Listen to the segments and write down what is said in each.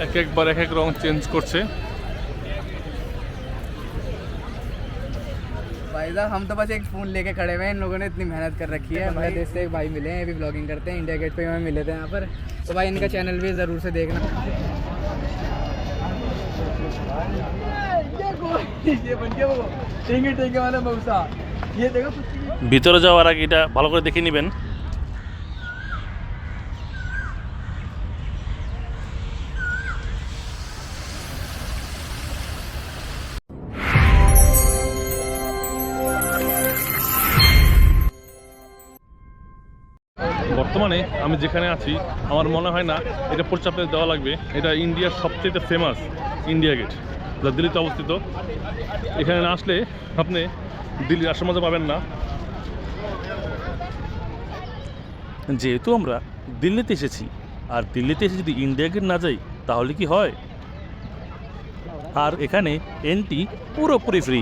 এক একবার এক এক রং চেঞ্জ করছে भाई साहब हम तो बस एक फ़ोन लेके खड़े हुए हैं इन लोगों ने इतनी मेहनत कर रखी है हमारे देश से एक भाई मिले हैं ये भी ब्लॉगिंग करते हैं इंडिया गेट पे हमें मिले थे यहाँ पर तो भाई इनका चैनल भी ज़रूर से देखना ये बन गया वो टेंगे टेंगे वाला मऊसा ये देखो ভিতরে যাওয়ার আগে এটা ভালো করে দেখে নেবেন বর্তমানে আমি যেখানে আছি, আমার মনে হয় না এটা প্রচাপে দেওয়া লাগবে। এটা ইন্ডিয়ার সবচেয়ে ফেমাস ইন্ডিয়া গেট যা দিল্লিতে অবস্থিত। এখানে না আসলে আপনি দিল্লির আসার মজা পাবেন না। যেহেতু আমরা দিল্লিতে এসেছি, আর দিল্লিতে এসে যদি ইন্ডিয়া গেট না যাই, তাহলে কি হয়? আর এখানে এন্ট্রি পুরোপুরি ফ্রি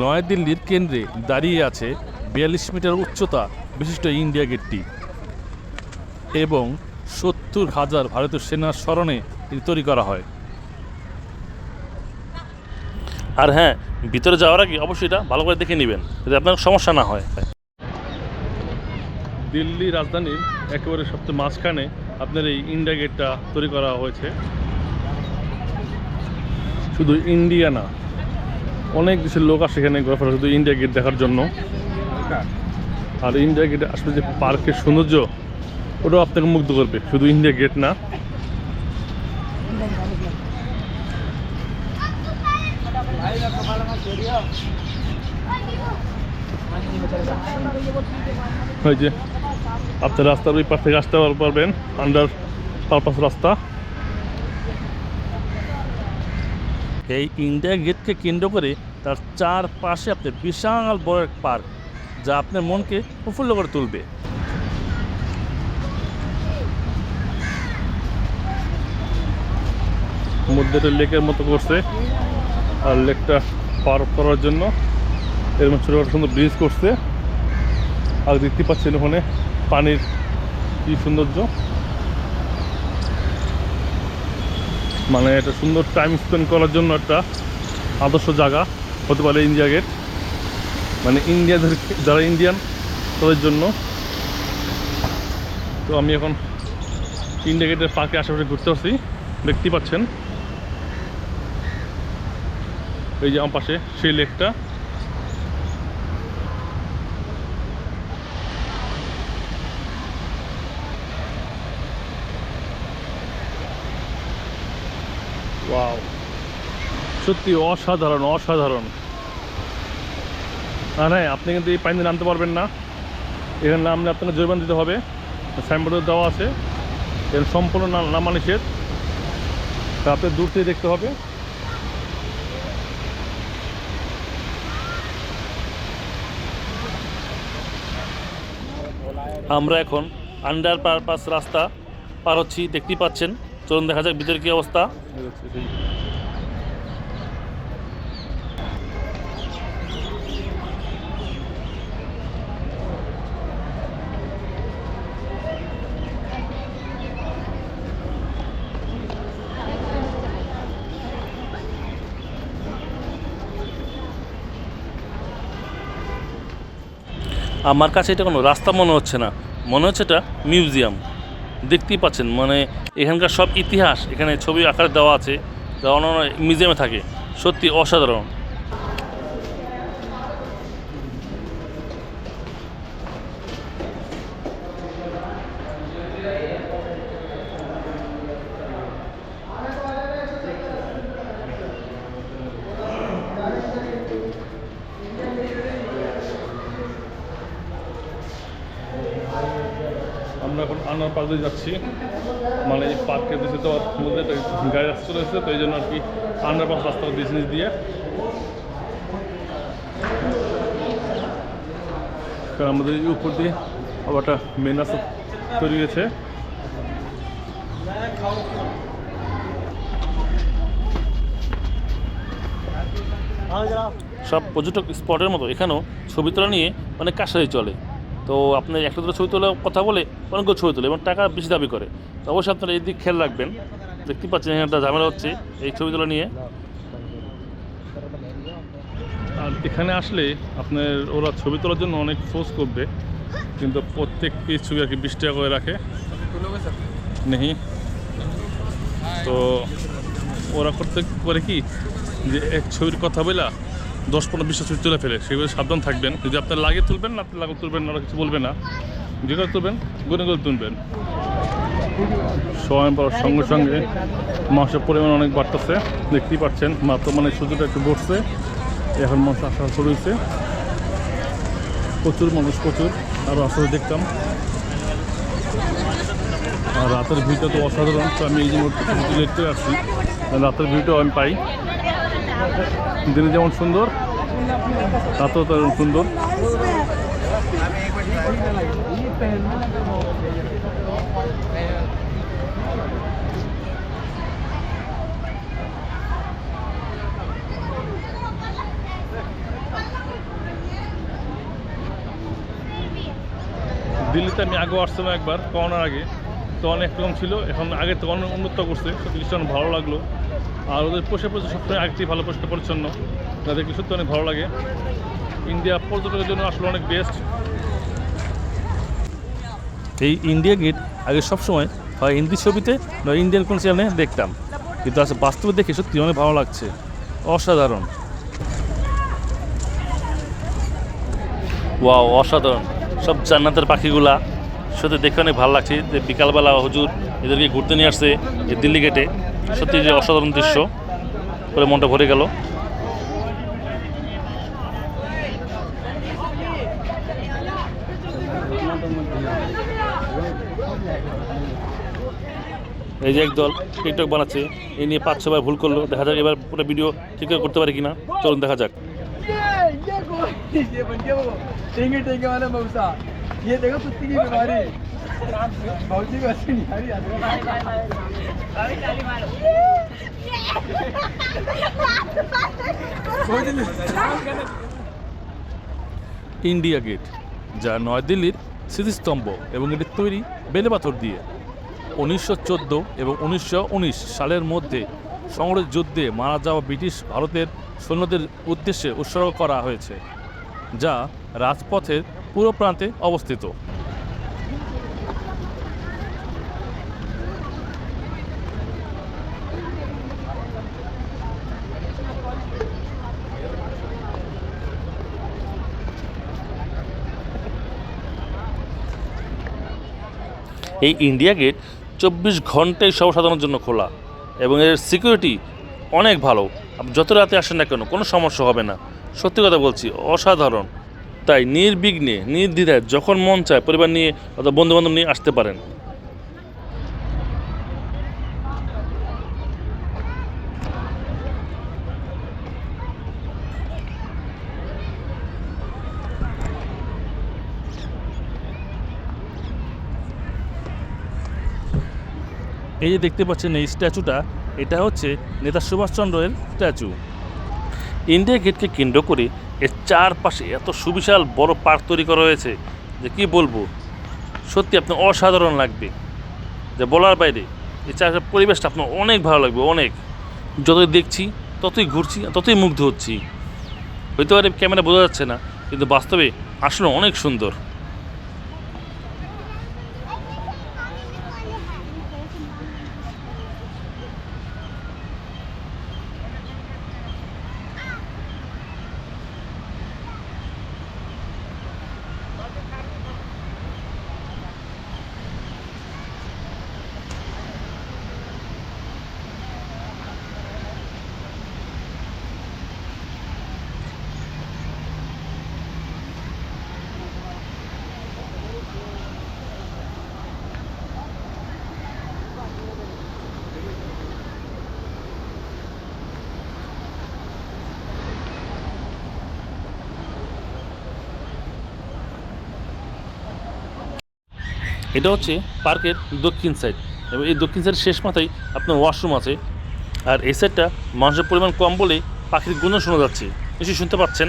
নয়াদিল্লির কেন্দ্রে দাঁড়িয়ে আছে বিয়াল্লিশ মিটার উচ্চতা। বিশিষ্ট ইন্ডিয়া গেটটি এবং সত্তর হাজার ভারতীয় সেনার স্মরণে তৈরি করা হয়। আর হ্যাঁ ভিতরে যাওয়ার আগে অবশ্যই এটা ভালো করে দেখে নেবেন যাতে আপনার সমস্যা না হয়। দিল্লি রাজধানীর একেবারে সবচেয়ে মাঝখানে আপনার এই ইন্ডিয়া গেটটা তৈরি করা হয়েছে। শুধু ইন্ডিয়া না, অনেক দেশের লোক আসে এখানে ঘোরাফেরা, শুধু ইন্ডিয়া গেট দেখার জন্য। আর ইন্ডিয়া গেটে আসলে যে পার্কের সৌন্দর্য, ওটাও আপনাকে মুগ্ধ করবে। শুধু ইন্ডিয়া গেট না। ওই যে আপনি রাস্তার ওই পাশ থেকে আসতে পারবেন আন্ডার পারপাস রাস্তা। এই ইন্ডিয়া গেটকে কেন্দ্র করে তার চারপাশে আপনার বিশাল বড় এক পার্ক। যা আপনার মনকে প্রফুল্ল করে তুলবে। মধ্যে লেকের মতো করছে, আর লেকটা পার করার জন্য এরকম ছোটো সুন্দর ব্রিজ করছে। আর দেখতে পাচ্ছেন ওখানে পানির কি সৌন্দর্য। মানে একটা সুন্দর টাইম স্পেন্ড করার জন্য একটা আদর্শ জায়গা হতে পারে ইন্ডিয়া গেট মানে ইন্ডিয়াদের যারা ইন্ডিয়ান তাদের জন্য। তো আমি এখন ইন্ডিয়া গেটের পার্কে আশেপাশে ঘুরতে পারছি দেখতে পাচ্ছেন। এই যে আমার পাশে সেই লেকটা। সত্যি অসাধারণ অসাধারণ। আর হ্যাঁ আপনি কিন্তু এই পানিতে নামতে পারবেন না। এখানে নামলে আপনাকে জরিমানা দিতে হবে। সাইনবোর্ডে দেওয়া আছে। এর সম্পূর্ণ নামা নিষেধ। তা আপনি দূর থেকে দেখতে হবে। আমরা এখন আন্ডার পারপাস রাস্তা পার হচ্ছি। দেখতেই পাচ্ছেন। চলুন দেখা যাক ভিতরে কী অবস্থা। আমার কাছে এটা কোনো রাস্তা মনে হচ্ছে না। মনে হচ্ছে এটা মিউজিয়াম। দেখতেই পাচ্ছেন মানে এখানকার সব ইতিহাস, এখানে ছবি আকারে দেওয়া আছে দেওয়ানো মিউজিয়ামে থাকে। সত্যি অসাধারণ আমরা এখন আনার পাশে যাচ্ছি। মানে পার্কের দিকে তো মধ্যে গাড়ি রাস্তা চলে এসেছে, তো এই জন্য আর কি আন্ডার পাস রাস্তা বিজনেস দিয়ে। কারণ আমাদের উপর দিয়ে আবার একটা মেন রাস্তা তৈরি হয়েছে। সব পর্যটক স্পটের মতো, এখানেও ছবি তোলা নিয়ে অনেক কাশারি চলে। তো তো আপনি একটা দুটো ছবি তোলা কথা বলে অনেকগুলো ছবি তোলে এবং টাকা বেশি দাবি করে। তো অবশ্যই আপনারা এই দিক খেয়াল রাখবেন। দেখতে পাচ্ছেন এখানে একটা ঝামেলা হচ্ছে এই ছবি তোলা নিয়ে। আর এখানে আসলে আপনার ওরা ছবি তোলার জন্য অনেক ফোর্স করবে, কিন্তু প্রত্যেক পিস ছবি আর কি বিশ টাকা করে রাখে। নেই তো ওরা করতে করে কি? যে এক ছবির কথা বলা দশ পনেরো বিশটা ছবি তুলে ফেলে, সেগুলো সাবধান থাকবেন। যদি আপনার লাগে তুলবেন, না আপনি লাগে তুলবেন না কিছু বলবে না। যেগুলো তুলবেন, গুনে গুলো তুলবেন। সময় পাওয়ার সঙ্গে সঙ্গে মাংসের পরিমাণ অনেক বাড়তেছে। দেখতেই পাচ্ছেন মাত্র মানে সুযোগটা একটু বসছে। এখন মাংস আসা শুরু হয়েছে। প্রচুর মানুষ, প্রচুর। আরও আসলে দেখতাম। আর রাতের ভিউটা তো অসাধারণ। তো আমি এই যে লেট আসছি। রাতের ভিউটাও আমি পাই। দিনে যেমন সুন্দর রাতেও তেমন সুন্দর। দিল্লিতে আমি আগেও আসছিলাম একবার, করোনার আগে। তো অনেক রকম ছিল, এখন আগে তো অনেক উন্নত করছে জিনিসটা ভালো লাগল। আর ওদের পোষে পোষে সবসময় আগেই ভালো পরিষ্কার পরিচ্ছন্ন। যা দেখলে সত্যি অনেক ভালো লাগে। ইন্ডিয়া পর্যটকের জন্য আসলে অনেক বেস্ট এই ইন্ডিয়া গেট আগে সবসময় হয় হিন্দি ছবিতে নয় ইন্ডিয়ান কোনো চ্যানেলে দেখতাম। কিন্তু আসলে বাস্তবে দেখে সত্যি অনেক ভালো লাগছে। অসাধারণ। ওয়াও অসাধারণ। সব জান্নাতের পাখিগুলা। সত্যি দেখে অনেক ভালো লাগছে যে বিকালবেলা হুজুর এদেরকে ঘুরতে নিয়ে আসছে যে দিল্লি গেটে সত্যি যে অসাধারণ দৃশ্য করে মনটা ভরে গেল। এই যে একদল টিকটক বানাচ্ছে, এই নিয়ে পাঁচ ছবার ভুল করল। দেখা যাক এবার পুরো ভিডিও ঠিক করে করতে পারে কিনা। চলুন দেখা যাক। ये ये कोई ये बन गया वो टेंगे टेंगे वाला मौसा ये देखो कुत्ती की बीमारी मौसी को अच्छी नहीं आ रही ইন্ডিয়া গেট যা নয়াদিল্লির স্মৃতিস্তম্ভ এবং এটি তৈরি বেলে পাথর দিয়ে উনিশশো চোদ্দো এবং উনিশশো উনিশ সালের মধ্যে সংগ্রহ যুদ্ধে মারা যাওয়া ব্রিটিশ ভারতের সৈন্যদের উদ্দেশ্যে উৎসর্গ করা হয়েছে যা রাজপথের পুরো প্রান্তে অবস্থিত। এই ইন্ডিয়া গেট চব্বিশ ঘন্টাই সর্বসাধারণের জন্য খোলা এবং এর সিকিউরিটি অনেক ভালো। যত রাতে আসেন না কেন, কোনো সমস্যা হবে না। সত্যি কথা বলছি, অসাধারণ। তাই নির্বিঘ্নে, নির্দ্বিধায় যখন মন চায় পরিবার নিয়ে অথবা বন্ধুবান্ধব নিয়ে আসতে পারেন। এই যে দেখতে পাচ্ছেন এই স্ট্যাচুটা, এটা হচ্ছে নেতা সুভাষচন্দ্রের স্ট্যাচু। ইন্ডিয়া গেটকে কেন্দ্র করে এর চারপাশে এত সুবিশাল বড় পার্ক তৈরি করা হয়েছে যে কি বলব? সত্যি আপনার অসাধারণ লাগবে। যে বলার বাইরে, এই চারপাশের পরিবেশটা আপনার অনেক ভালো লাগবে, অনেক। যতই দেখছি, ততই ঘুরছি, ততই মুগ্ধ হচ্ছি। হইতে পারে ক্যামেরা বোঝা যাচ্ছে না, কিন্তু বাস্তবে আসলে অনেক সুন্দর। এটা হচ্ছে পার্কের দক্ষিণ সাইড এবং এই দক্ষিণ সাইডের শেষ মাথায় আপনার ওয়াশরুম আছে। আর এই সাইডটা মানুষের পরিমাণ কম বলে পাখির গুঞ্জন শোনা যাচ্ছে। নিশ্চয়ই শুনতে পাচ্ছেন?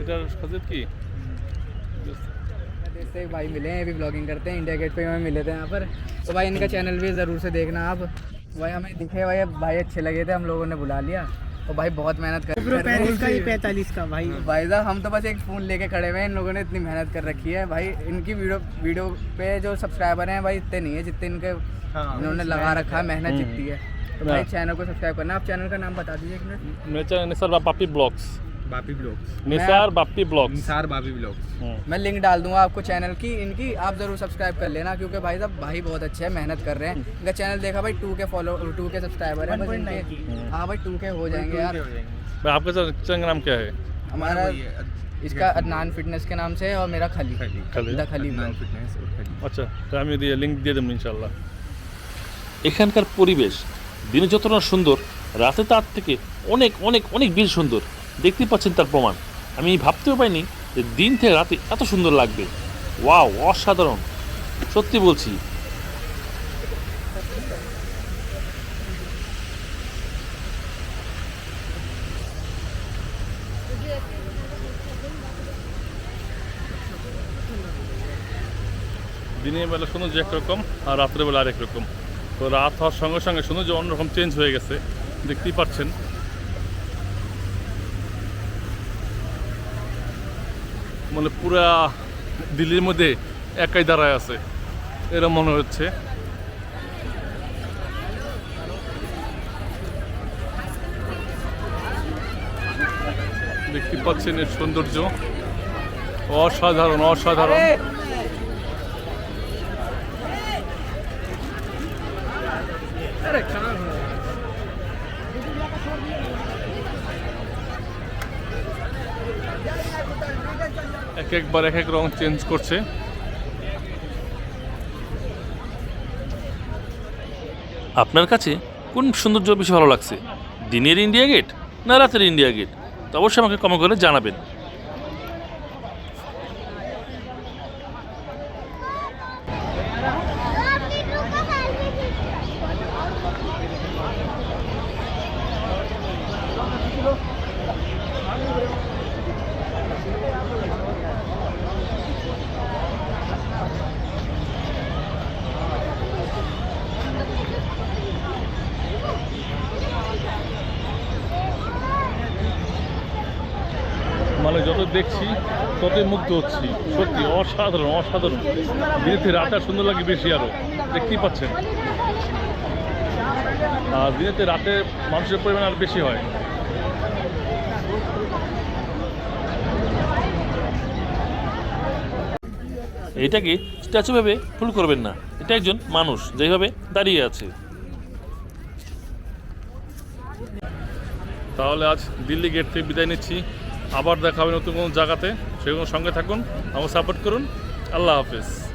এটার সাথে কি? से भाई मिले हैं अभी ब्लॉगिंग करते हैं इंडिया गेट पे हमें मिले थे यहाँ पर। तो भाई इनका चैनल भी ज़रूर से देखना आप। भाई हमें दिखे भाई भाई अच्छे लगे थे हम लोगों ने बुला लिया। और भाई बहुत मेहनत कर हैं। पैंतालीस का भाई। भाई साहब हम तो बस एक फ़ोन लेके खड़े हुए हैं इन लोगों ने इतनी मेहनत कर रखी है। भाई इनकी वीडियो वीडियो पे जो सब्सक्राइबर हैं भाई इतने नहीं है जितने इनके इन्होंने लगा रखा है मेहनत जितनी है। तो भाई हाँ। चैनल को सब्सक्राइब करना। आप चैनल का नाम बता दीजिए मेरा channel Nisar Bapi blogs Bapi blogs Nisar Bapi blogs Nisar Bapi blogs मैं लिंक डाल दूंगा आपको चैनल की इनकी आप जरूर सब्सक्राइब कर लेना क्योंकि भाई साहब भाई बहुत अच्छे हैं मेहनत कर रहे हैं इनका चैनल देखा भाई टू के फॉलो टू के सब्सक्राइबर है बस इनके हाँ भाई टू के हो जाएंगे यार भाई आपका चैनल का नाम क्या है हमारा इसका अदनान फिटनेस के नाम से है और मेरा खली खली। द खली vlog। আচ্ছা তা আমি দিয়ে লিঙ্ক দিয়ে দেবো ইনশাল্লাহ এখানকার পরিবেশ দিনে যত না সুন্দর রাতে তার থেকে অনেক অনেক অনেক বেশি সুন্দর দেখতেই পাচ্ছেন তার প্রমাণ। আমি ভাবতেও পাইনি যে দিন থেকে রাতে এত সুন্দর লাগবে। ওয়াও, অসাধারণ। সত্যি বলছি। দিনের বেলা সৌন্দর্য একরকম আর রাত্রের বেলা আরেক রকম। তো রাত হওয়ার সঙ্গে সঙ্গে সৌন্দর্য অন্যরকম চেঞ্জ হয়ে গেছে। দেখতেই পাচ্ছেন। মানে পুরা দিল্লির মধ্যে একাই দাঁড়ায় আছে। এরকম মনে হচ্ছে। দেখতে পাচ্ছেন এর সৌন্দর্য। অসাধারণ অসাধারণ। একবার এক এক রং চেঞ্জ করছে। আপনার কাছে কোন সৌন্দর্য বেশি ভালো লাগছে? দিনের ইন্ডিয়া গেট না রাতের ইন্ডিয়া গেট তো অবশ্যই আমাকে কমে করে জানাবেন মানে যত দেখছি ততই মুগ্ধ হচ্ছি। সত্যি অসাধারণ অসাধারণ। থেকে রাতটা সুন্দর লাগে বেশি আরও দেখতেই পাচ্ছেন? আর দিনেতে রাতে মানুষের পরিমাণ আর বেশি হয়। এটাকে স্ট্যাচু ভেবে ভুল করবেন না। এটা একজন মানুষ যেভাবে দাঁড়িয়ে আছে। তাহলে আজ দিল্লি গেট থেকে বিদায় নিচ্ছি। আবার দেখা হবে নতুন কোনো জায়গাতে। সেগুলো সঙ্গে থাকুন আমাকে সাপোর্ট করুন। আল্লাহ হাফেজ।